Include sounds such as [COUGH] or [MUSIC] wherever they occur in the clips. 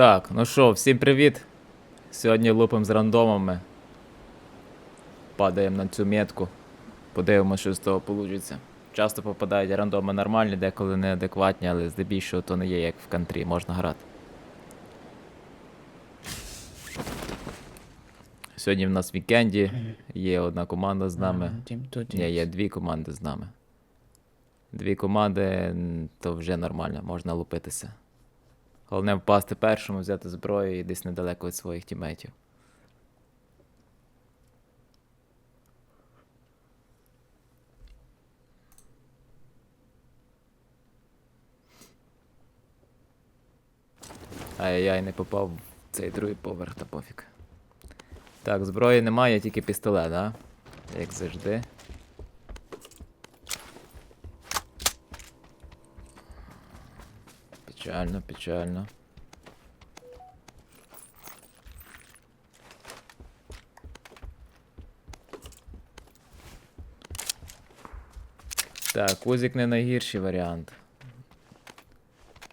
Так, ну що, всім привіт. Сьогодні лупимо з рандомами. Падаємо на цю метку. Подивимося, що з того вийде. Часто попадають рандоми нормальні, деколи неадекватні, але здебільшого то не є як в кантрі, можна грати. Сьогодні в нас вікенді, є одна команда з нами. Ні, є дві команди з нами. Дві команди, то вже нормально, можна лупитися. Головне впасти першому, взяти зброю і десь недалеко від своїх тімейтів. Ай-яй, не попав в цей другий поверх, та пофіг. Так, зброї немає, тільки пістолет, а? Як завжди. Печально, печально. Так, Узік не найгірший варіант.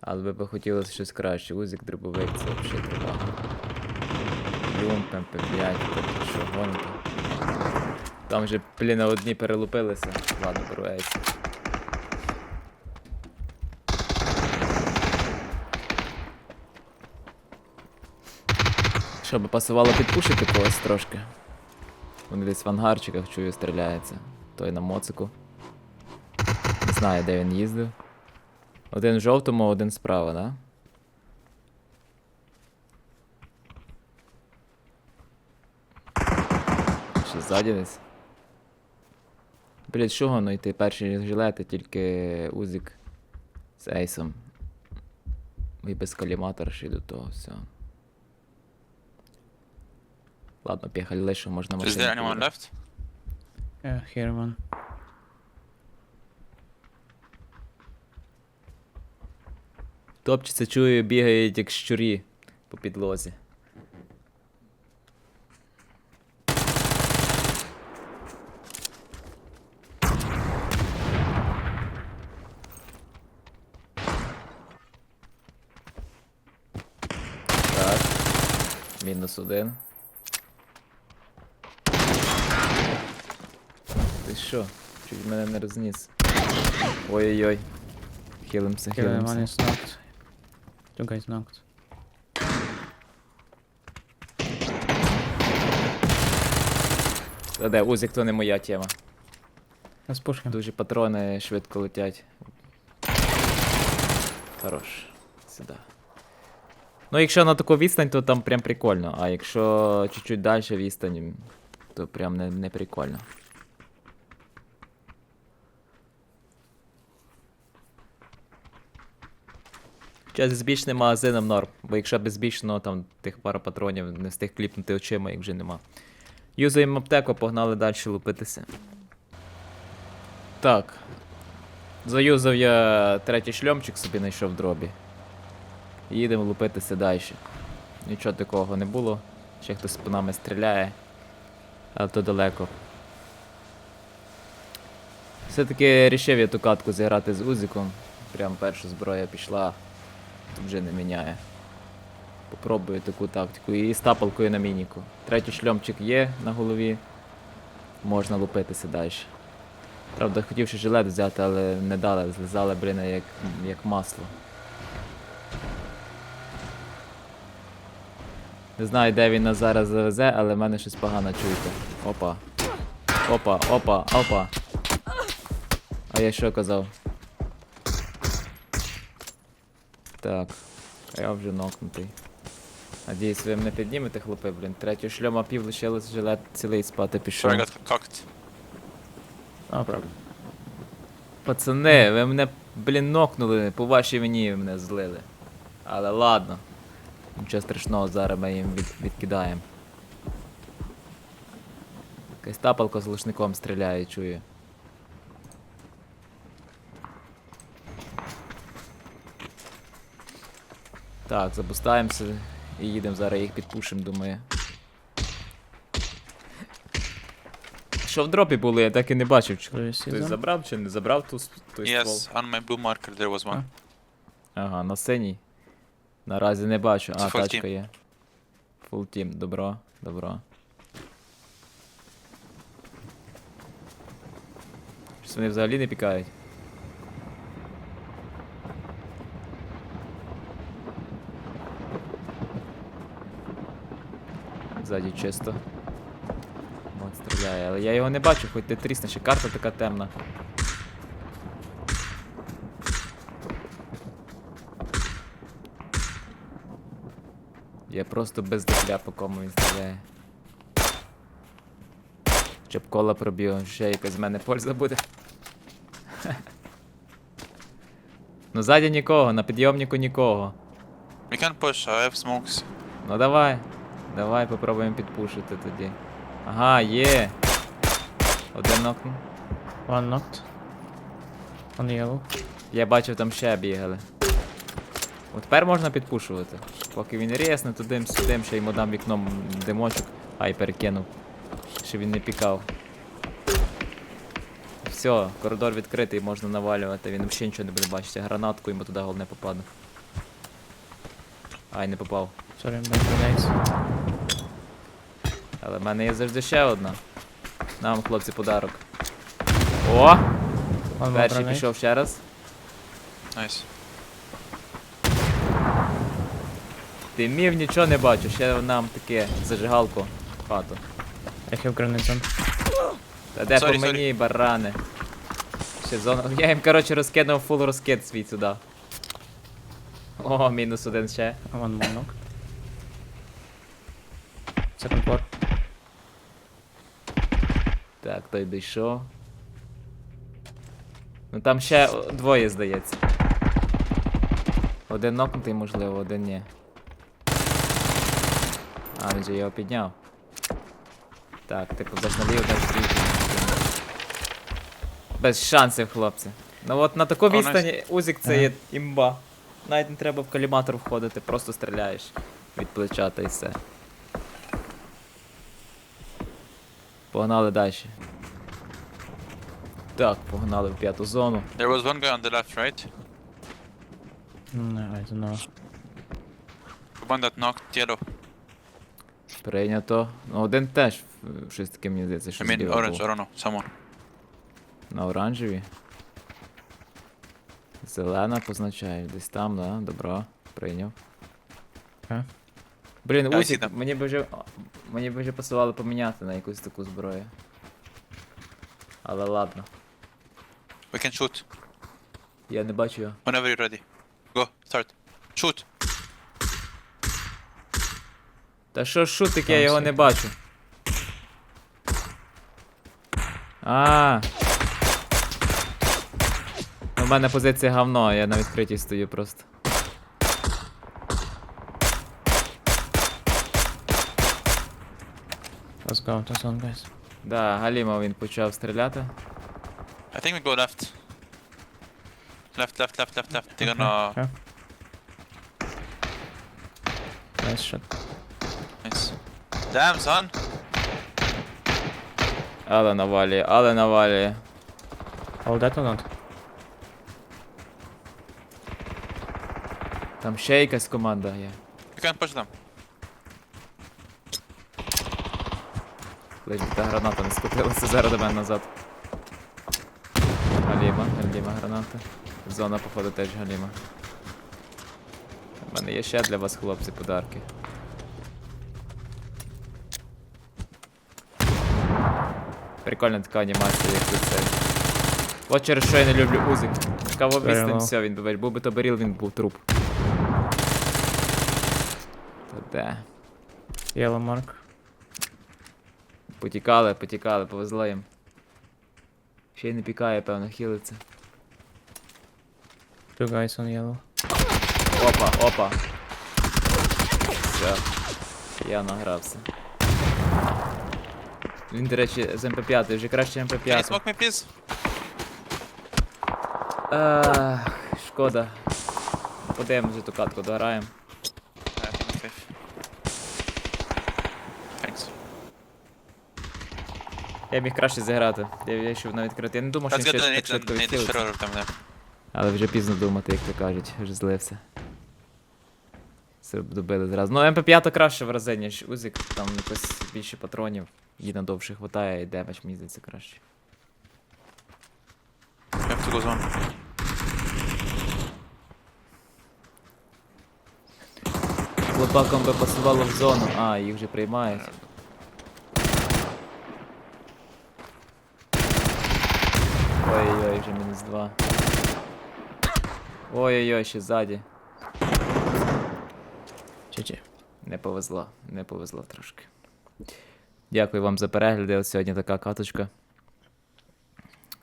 Але би хотілося щось краще. Узік дробовик це взагалі треба. Люмп, МП5, тобто що гоните. Там вже, блін, одні перелупилися. Ладно, беру. Щоб пасувало підпушити когось трошки. Він десь в ангарчиках чую стріляється. Той на моцику. Не знаю, де він їздив. Один в жовтому, один справа, да? Ще ззаді десь. Блять, що воно йти? Перші жилети, тільки Узік з ейсом. І без коліматора ще й до того все. Ладно, поїхали лише, можна Is машину. there anyone підібрати. left? Yeah, here one. Топчеться, чую, бігають як щурі по підлозі. Так. Мінус один. Що? Чуть мене не розніс. Ой-ой-ой. Хилимся, хилимся. is knocked. Two guys knocked. Та де, Узік то не моя тема. Let's push him. Дуже патрони швидко летять. Хорош. Сюди. Ну, якщо на таку відстань, то там прям прикольно. А якщо чуть-чуть далі відстань, то прям не, не прикольно. Час збічним магазином норм, бо якщо без збічного там тих пару патронів не встиг кліпнути очима, їх вже нема. Юзаємо аптеку, погнали далі лупитися. Так. Заюзав я третій шльомчик собі знайшов в дробі. Їдемо лупитися далі. Нічого такого не було. Ще хтось по нами стріляє. Але то далеко. Все-таки рішив я ту катку зіграти з Узіком. Прям перша зброя пішла. Тут вже не міняє. Попробую таку тактику. І з тапалкою на мініку. Третій шльомчик є на голові. Можна лупитися далі. Правда, хотів ще жилет взяти, але не дали, злизали, блін, як, як масло. Не знаю, де він нас зараз завезе, але в мене щось погано чуєте. Опа. Опа, опа, опа. А я що казав? Так. А я вже нокнутий. Надіюсь, ви мене піднімете, хлопи, блін. Третю шльома пів лишилось, жилет цілий спати пішов. Sorry, I got cocked. No problem. Пацани, ви мене, блін, нокнули, по вашій вині ви мене злили. Але ладно. Нічого страшного, зараз ми їм від, відкидаємо. Якась тапалка з лушником стріляє, чую. Так, запускаємося і їдемо зараз їх підпушимо, думаю. Що в дропі були, я так і не бачив. Чи Хтось забрав чи не забрав ту, той ствол? Yes, on my blue marker there was one. Ага, на синій. Наразі не бачу. А, full тачка team. є. Фул тім, добро, добро. Щось вони взагалі не пікають. Ззаді чисто. От стріляє, але я його не бачу, хоч ти трісне, ще карта така темна. Я просто без дупля, по кому він стріляє. Щоб кола проб'ю, ще якась з мене польза буде. [LAUGHS] ну ззаді нікого, на підйомнику нікого. We can push, I have smokes. Ну давай. Давай попробуємо підпушити тоді. Ага, є. Один нокнув. One knocked. On yellow. Я бачив, там ще бігали. От тепер можна підпушувати. Поки він рєсне, тудим сюдим, ще йому дам вікном димочок, ай перекинув. Щоб він не пікав. Все, коридор відкритий, можна навалювати, він взагалі нічого не буде бачити. Гранатку йому туди головне попаде. Ай, не попав. Sorry, guys. Але в мене є завжди ще одна. На вам, хлопці, подарок. О! More Перший grenade. пішов ще раз. Nice. Ти мів нічого не бачу, ще нам таке зажигалку в хату. Have grenades on. Та де Sorry, по мені, барани? Ще зона. Я їм, коротше, розкинув фул розкид свій сюди. О, мінус один ще. More knocked. Second floor. Так, той дійшов. Ну там ще двоє, здається. Один нокнутий, можливо, один ні. А, він же його підняв. Так, ти подаш наліво, даш стійки. Без шансів, хлопці. Ну от на таку відстані Узік це є імба. Навіть не треба в каліматор входити, просто стріляєш від плеча та й все. Погнали далі. Так, погнали в п'яту зону. There was one guy on the left, right? No, I don't know. The one that knocked yellow. Прийнято. Ну, один теж е, щось таке мені здається, I що mean зліва orange, був. I don't know, someone. На оранжевій. Зелена позначає. Десь там, да? Добро. Прийняв. Окей. Блін, Усік, сідам. мені б вже. Мені б вже посилали поміняти на якусь таку зброю. Але ладно. We can shoot Я не бачу його. whenever you're ready. Go, start. Shoot. Та що ж шутик, я Там його не бачу. А. У мене позиція говно, я на відкритій стою просто. Let's go to zone, guys. Да, Галіма він почав стріляти. I think we go left. Left, left, left, left, left. They're gonna... Okay. Nice shot. Nice. Damn, son! Але навалює, але навалює. All that or not? Там ще якась команда є. You can push them. Ледь та граната не скотилася зараз до мене назад. Галіма, галіма граната. Зона, походу, теж галіма. У мене є ще для вас, хлопці, подарки. Прикольна така анімація, як тут це. От через що я не люблю узик. Кого відстань, все, він би був би то беріл, він був труп. Та де? Mark. Потікали, потікали, повезло їм. Ще й не пікає, певно, хілиться. Two guys on yellow. Опа, опа. Все. Я награвся. Він, до речі, з МП5, вже краще Can you МП5. smoke me, please? Ах, шкода. Подивимось вже ту катку, дограємо. Yeah, I think I'm safe. Thanks. Я міг краще зіграти. Я вирішив навіть відкрити. Я не думав, що він ще так швидко відхилиться. Але вже пізно думати, як то кажуть, вже злився. Все добили зразу. Ну, МП5 краще в рази, ніж Узик, там якось більше патронів, і надовше хватає, і демедж мені здається краще. Have to go. Хлопакам би пасувало в зону. А, їх вже приймають. Ой-ой-ой, вже мінус два. Ой-ой-ой, ще ззаді. GG. Не повезло, не повезло трошки. Дякую вам за перегляди. От сьогодні така каточка.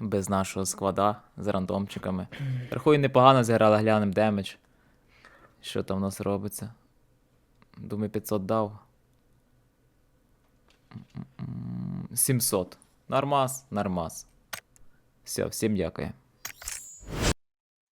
Без нашого сквада з рандомчиками. Рахую, непогано зіграли, глянемо демедж. Що там у нас робиться? Думаю, 500 дав. 700. Нормас, нормас. Все, всім дякую.